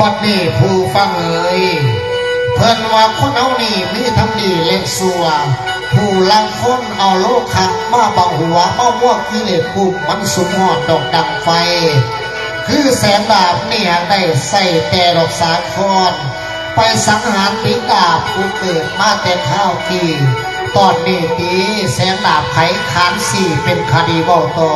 บัดนี้ผู้ฟังเอ่ยเพิ่นว่าคนเอานี่มีทั้งดีและสัวผู้ลังคนเอาโลกขัดมาบังหัวมาม่วงกิเลสปุ่มมันสุมหอดดอกดังไฟ คือแสงดาบเนี่ยได้ใส่แต่ดอกสาคอนไปสังหารปีดาบผู้เกิดมาแต่ข้าวทีตอนนี้ตีแสงดาบไขขานสี่เป็นคดีเบาต่อ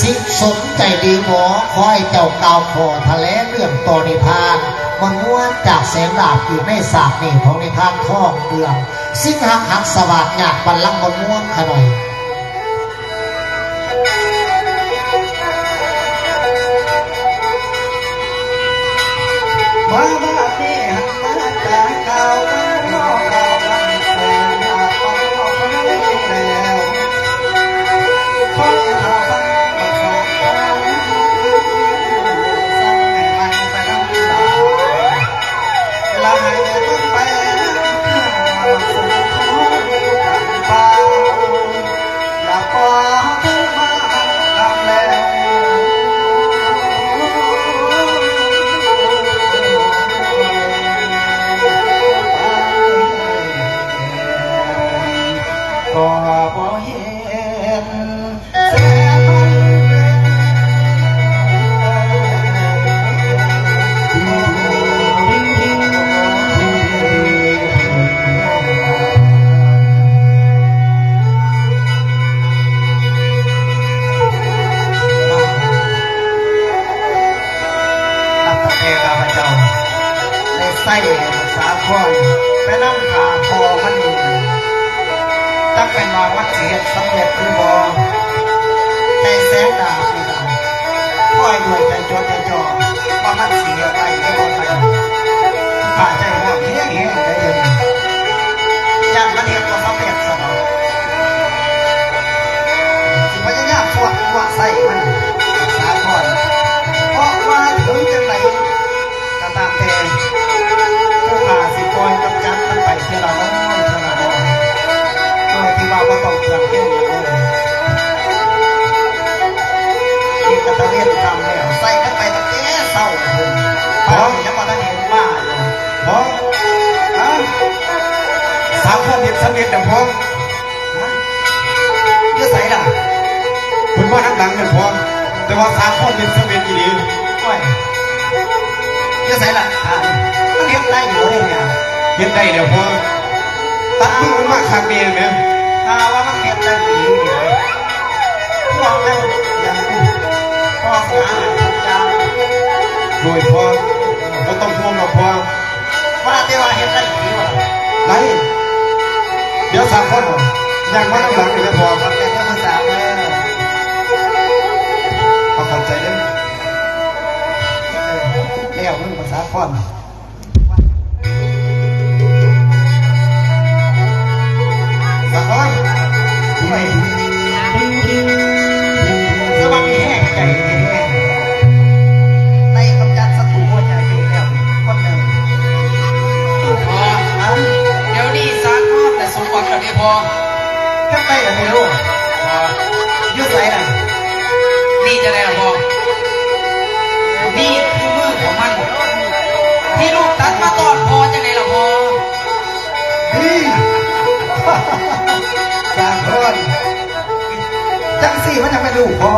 สิสนใจดีหมอคอยเจ้าเกาขอทะเลเรื่องตอนิทานมันม้วนจากแสงดาบอยู่ในสากนี่ของนิทานท่องเดืองสิ่งหักหักสวัสดหยาดบันลังก์บนม้วนขน่อย โดยพอเราต้องห่วงหรอกพอว่าแต่ว่าเห็นได้ดีว่ะไหนเดี๋ยวสามคนยังว่าทั้งหลังอยู่เลยพอขอบใจเจ้าภาษาเลยขอเข้าใจเด้อเลี้ยวมึงภาษาพ่อน จะได้หรอพอนี่คือมือของมัน ที่ลูกตัดมาตอดพอจะไหนละพอนี่สามคนจังสี่มันยังไม่ลูกพอ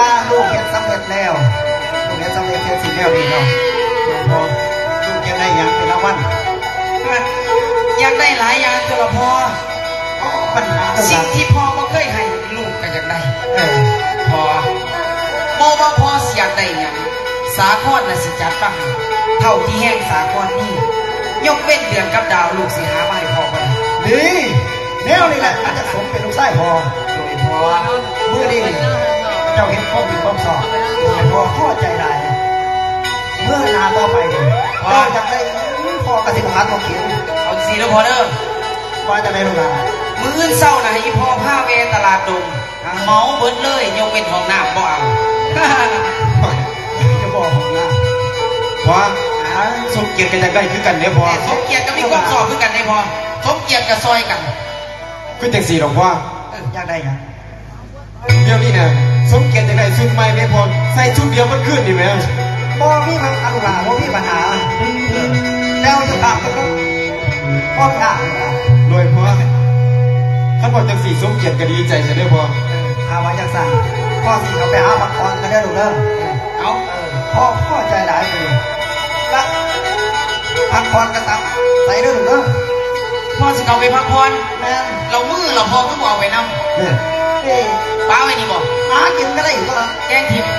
ว่าลูกเห็นสำเร็จแล้วลูกเห็นสำเร็จเห็นสิ่งแล้วดีเนาะพอลูกจะได้อย่างเป็นรางวัลอยากได้หลายอย่างตัวละพอปัญหาตัวสิ่ละงที่พ่อบ่เคยให้ลูกก็อยากได้เออพอบ่ว่าพ่อสิอยากได้หยังสาคอนน่ะสิจัดฟังเท่าที่แห้งสาคอนนี่ยกเว้นเดือนกับดาวลูกสิหามาให้พ่อบ่ได้ดีแนวนี่แหละอาจจะสมเป็นลูกไส้พอโดยพอเมื่อนี้ เจ้าเห็นข้อมีความสอบแต่พอข้อใจได้เมื่อนาต่อไปเจ้าจะได้พอกระสิบหาตัวเขียนเอาสิแล้วพอเด้อว่าจะได้ลูกหลานมื้ออื่นเศร้านะอีพ่อพาเวตลาดดงเมาเบิดเลยยกเว้นห้องน้ำบ่เอาจะบอกของหน้าพอพอสมเกียรติกันจะได้คือกันเนี่ยพอแต่สมเกียรติก็มีความสอบคือกันได้พอสมเกียรติกับซอยกันคือจังสี่หรอกพ่อเอออยากได้หยัง เดี๋ยวนี้นะสมเกียรติจะได้ชุดใหม่ไม่พอใส่ชุดเดียวมันขึ้นดิแม่บ่มีมันอันหลาบ่มีปัญหาเออแล้วจะตามก็ต้องพ่อถามเลยล่ะรวยพ่อท่านบอกจังสี่สมเกียรติก็ดีใจใช่ไหมพ่อข้าว่าจังสั่นพ่อสิเขาไปหาพักผ่อนกันเด้อลูกเด้อเอาเออพ่อพ่อใจหลายเลยละพักผ่อนกันตามใส่เด้อลูกเด้อพ่อสิเขาไปพักผ่อนแม่นเรามือเราพอก็บอกไว้นเนี่ย เอ้ยำป้าไว้นี่บอกหากินก็ได้อยู่ก็ละแกงทิพย์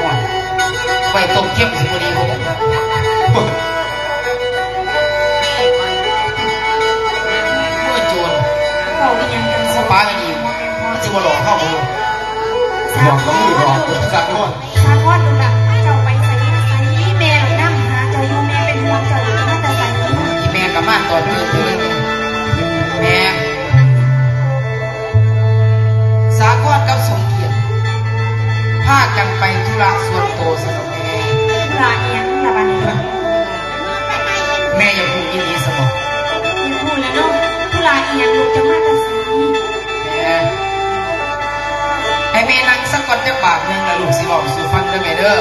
ห่วยไปต้มเข้มสิบดีผมมือโจรเราอีหยังกันสปาไว้นี่มันจะมาหลอกเข้าผมหลอกก็มีหลอกสักคนสาคอนลูกห กับสมเกียรติพากันไปธุระส่วนตัวสนองแม่ลาอีหยังละบัดนี้แม่อย่าพูดยินดีสมองอยู่พูดแล้วเนาะทุลาอีหยังลูกจะมาแต่ใส่แม่ให้แม่นั่งสักก่อนจะบาทหนึ่งแล้วลูกสิบอกสู่ฟังเด้อแม่เด้อ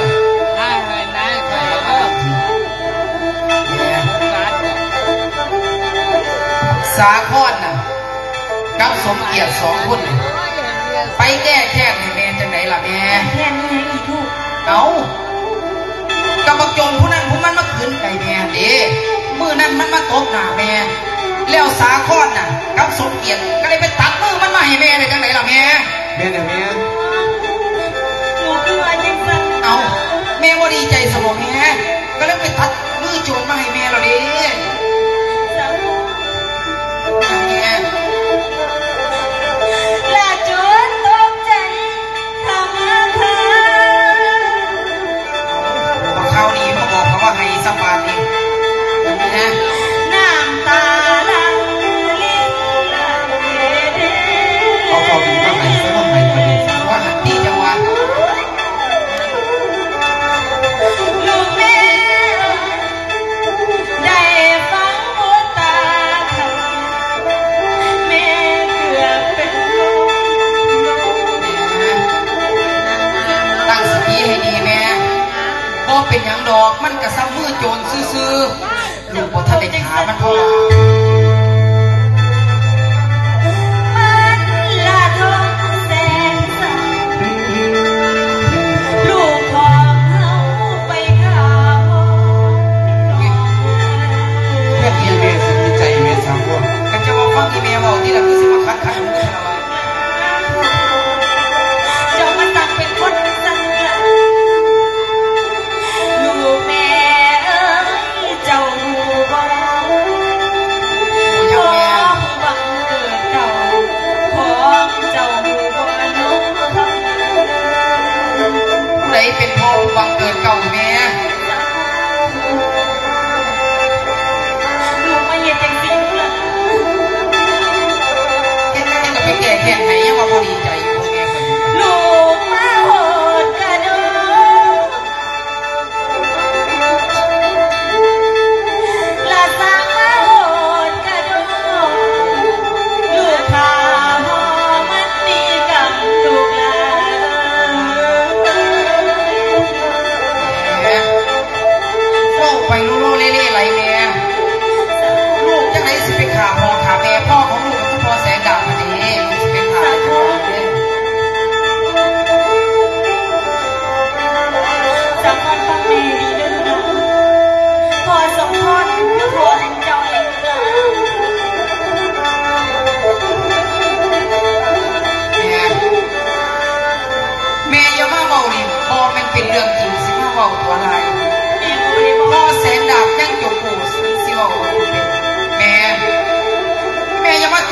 ได้เลยนะแม่สาคอนน่ะกับสมเกียรติสองคนน่ะ ไปแก้แค้นให้แม่จังไหนล่ะแม่แค่นี้ยังอีกลูกเอากำบักจงผู้นั้นผู้มันมาขืนไก่แม่เด้มือนั้นมันมาตบหน้าแม่แล้วสาคอนน่ะกับสมเกียรติก็เลยไปตัดมือมันมาให้แม่เลยจังไหนล่ะแม่แม่เนี่ยแม่ลูกคือว่าจังซั่นเอาแม่ว่าดีใจสมองแม่ก็เลยไปตัดมือโจรมาให้แม่เราดิ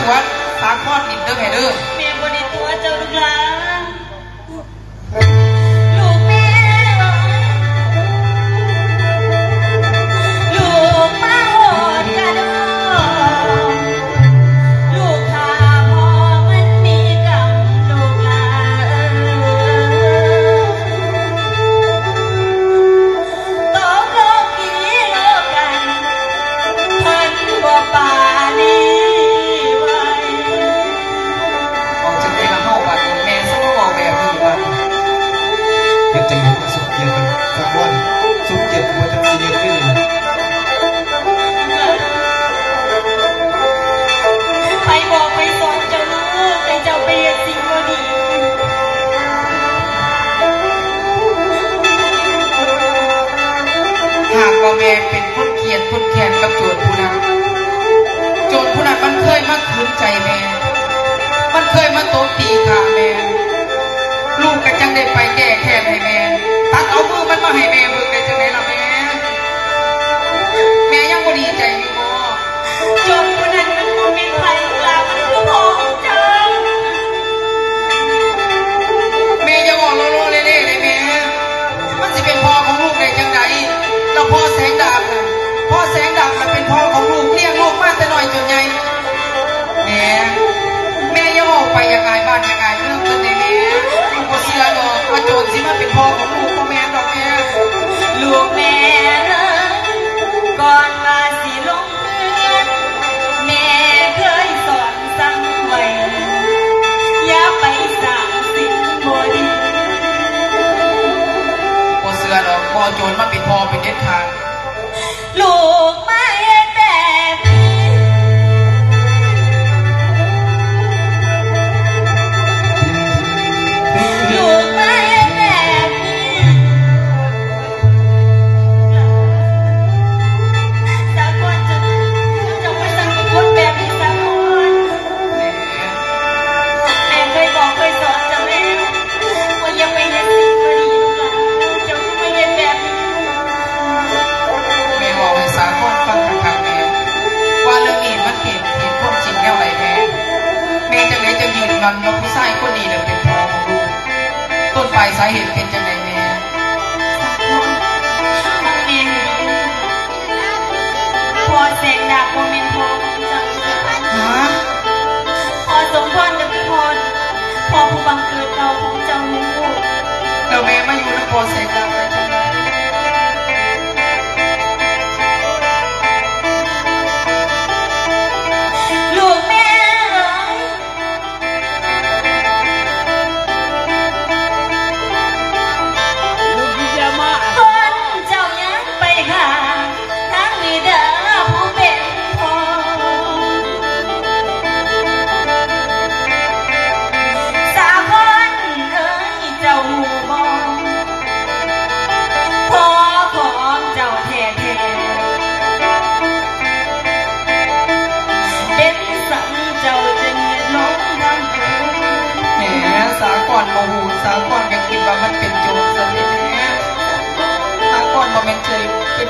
ม่อย่ามาตัวสาคอนดินเด้อแม่เด้อ ตีขาแม่ ลูกก็จังได้ไปแก้แค้นให้แม่ ตัดเอามือมันมาให้แม่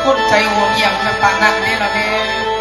คุณใจห่วงเหี่ยมเป็นปานนั่นนี่ละเนี่ย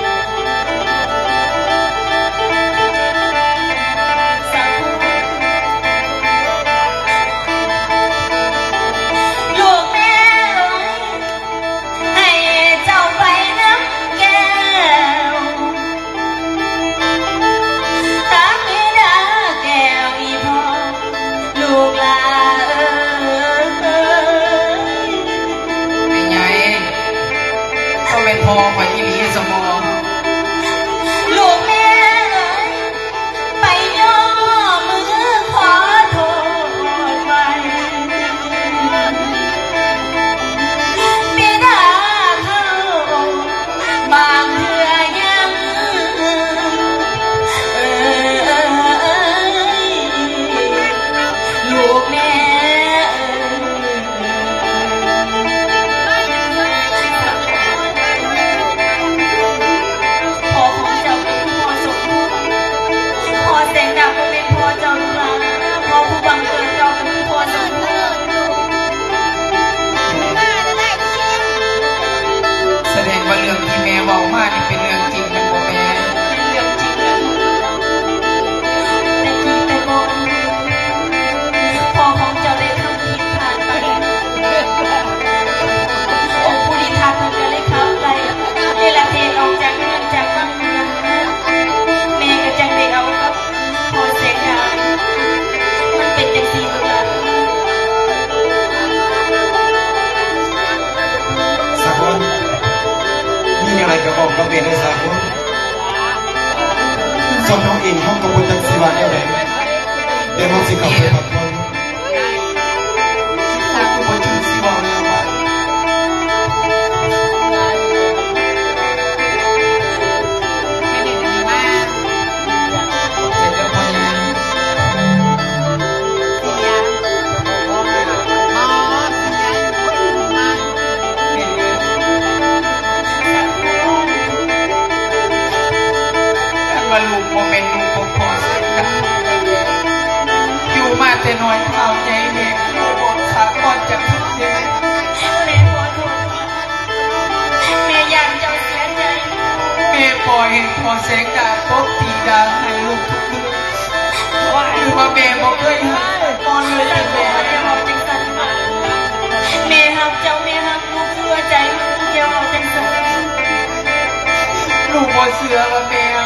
สือละแมว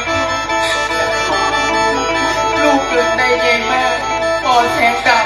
ลูกเกิดได้ไงแม่ก่อแสงดำ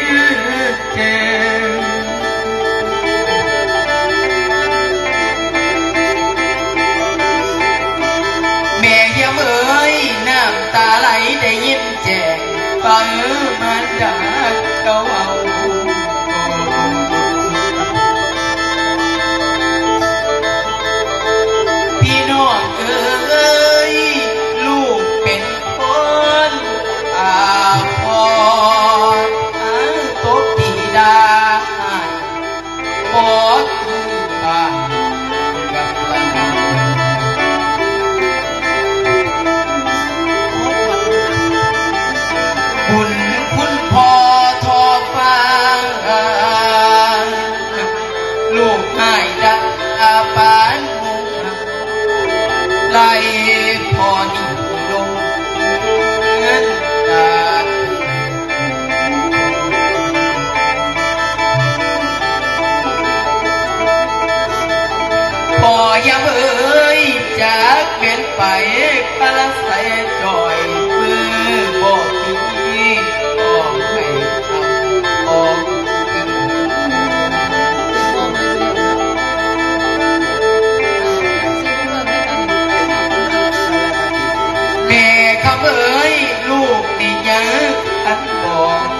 Yeah. เอ้ยลูกนี่ยะอันบอก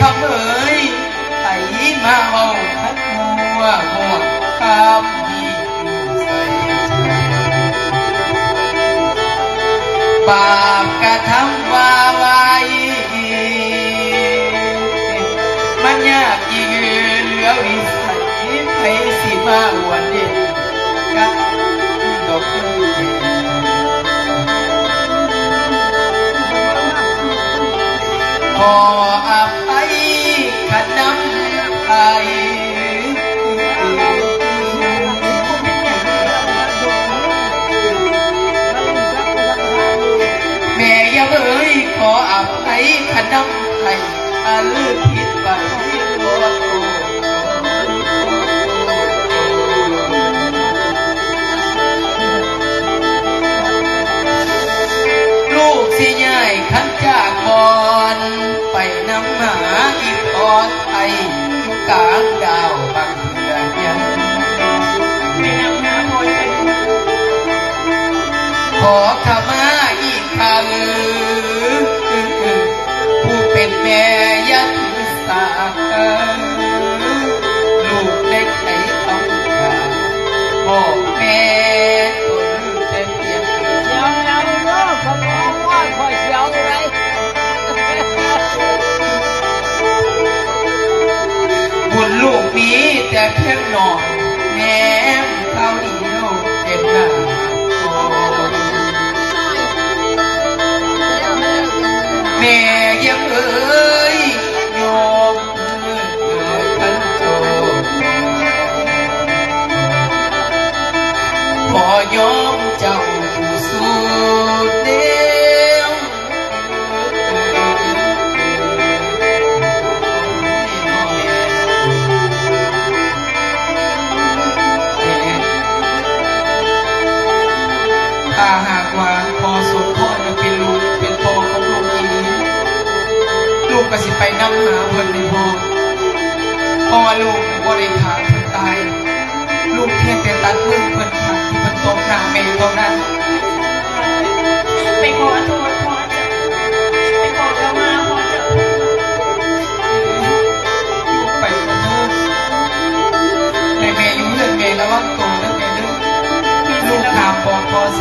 คำเอ๋ยไต่มาเอาทัดมัวหมดคำดีอยู่ใากกระทำวาไวมันยากยิ่งเหลือวิสัยไปสิมาวันเด็กันดอกคือขออ แม่ยังเอ้ยขออับไห้ขนมไทยอาลือผิดไปโอ้ลูกสิยายขันจากก่อน ไปน้ำหมาอีกอ่อนไทย กลางดาวบางเดือนยังไปนำหาพรกันขอขมาอีกครั้งผู้เป็นแม่ยันสา มีแต่เพียงหนอนแม่เขาเดียวเป็นหน้าแม่ ก็สิไปนำหาเพิ่นในพ่อเพราะว่าลูกบ่ได้ขาดเพิ่นตาย ลูกเพียงแต่ตัดมือเพิ่นขาดที่เพิ่นตกหน้าแม่เท่านั้นไปขอโทษพ่อจ้าไปขอขมาพ่อเจ้าไปกันเถอะแม่แม่อยู่เรื่องแม่ระวังตัวนะแม่เด้อลูกถามบอกพอแส